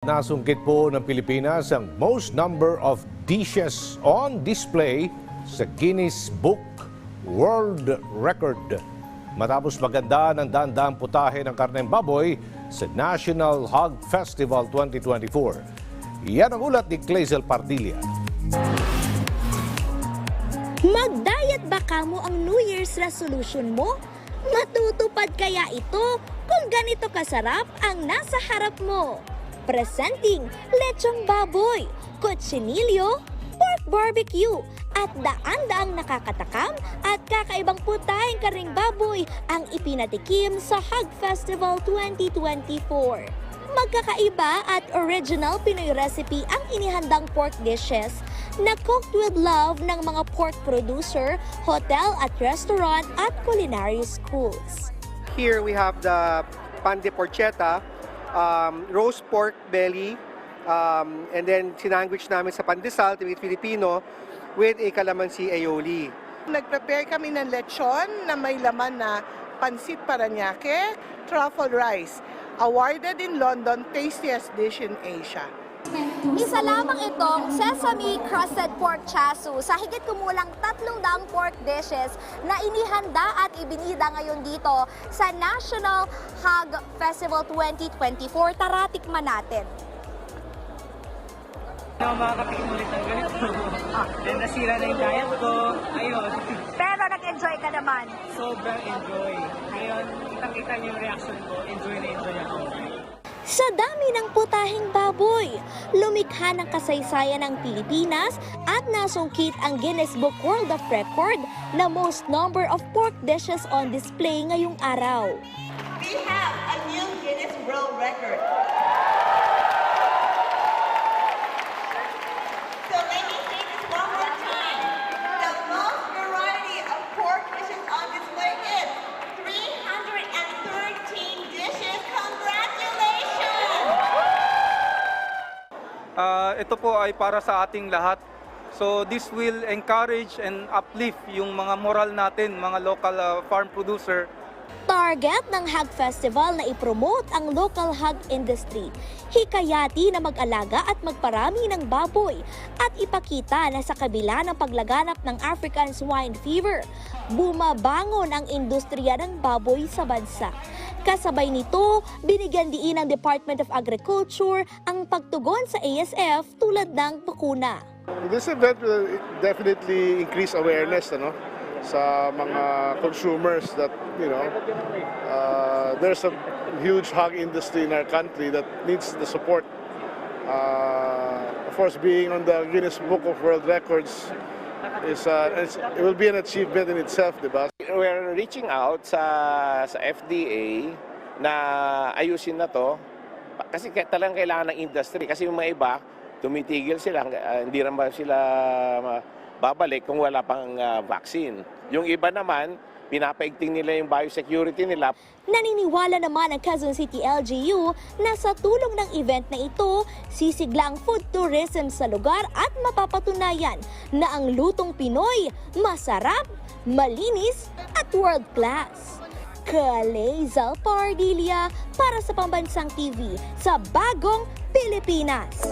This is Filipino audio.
Nasungkit po ng Pilipinas ang most number of dishes on display sa Guinness Book World Record. Matapos maganda ng dandang putahe ng karneng baboy sa National Hog Festival 2024. Yan ang ulat ni Clazel Pardilla. Mag-diet ba kamo ang New Year's resolution mo? Matutupad kaya ito kung ganito kasarap ang nasa harap mo? Presenting lechong baboy, kutsinilyo, pork barbecue, at daan-daang nakakatakam at kakaibang putahing karing baboy ang ipinatikim sa Hug Festival 2024. Magkakaiba at original Pinoy recipe ang inihandang pork dishes na cooked with love ng mga pork producer, hotel at restaurant at culinary schools. Here we have the pan de porchetta, um, roast pork belly, um, and then sinandwich namin sa pandesal, with Filipino, with a calamansi aioli. Nag-prepare kami ng lechon na may laman na pansit paranaque, truffle rice, awarded in London tastiest dish in Asia. Isa lamang itong sesame crusted pork chasu sa higit kumulang tatlong daang pork dishes na inihanda at ibinida ngayon dito sa National Hog Festival 2024. Tara, tikman natin. Hindi ako makakatikim ulit ng ganito. Then nasira na yung diet ko. Ayun, Pero nag-enjoy ka naman. sobrang enjoy. Ngayon, kitang-kita niyo yung reaction ko. Enjoy na enjoy ako. Sa dami ng putahing baboy, lumikha ng kasaysayan ng Pilipinas at nasungkit ang Guinness Book World of Record na most number of pork dishes on display ngayong araw. We have a new Guinness World Record. So let me say this one more time. The most variety of pork dishes on display is 313 dishes. Congratulations! Ah, ito po ay para sa ating lahat. So this will encourage and uplift yung mga moral natin, mga local ah, farm producer Target ng Hog Festival na ipromote ang local hog industry. Hikayati na mag-alaga at magparami ng baboy at ipakita na sa kabila ng paglaganap ng African swine fever, bumabangon ang industriya ng baboy sa bansa. Kasabay nito, binigyan diin ng Department of Agriculture ang pagtugon sa ASF tulad ng bakuna. This event will definitely increase awareness ano, sa mga consumers that, you know, uh, there's a huge hog industry in our country that needs the support. Uh, of course, being on the Guinness Book of World Records is uh, it will be an achievement in itself, di ba? we're reaching out sa sa FDA na ayusin na to kasi talagang kailangan ng industry kasi yung mga iba tumitigil sila ah, hindi naman sila ma- babalik kung wala pang ah, vaccine. Yung iba naman pinapaigting nila yung biosecurity nila Naniniwala naman ang Quezon City LGU na sa tulong ng event na ito, sisigla ang food tourism sa lugar at mapapatunayan na ang lutong Pinoy masarap, malinis at world class. Kalezal Pardilia para sa Pambansang TV sa Bagong Pilipinas.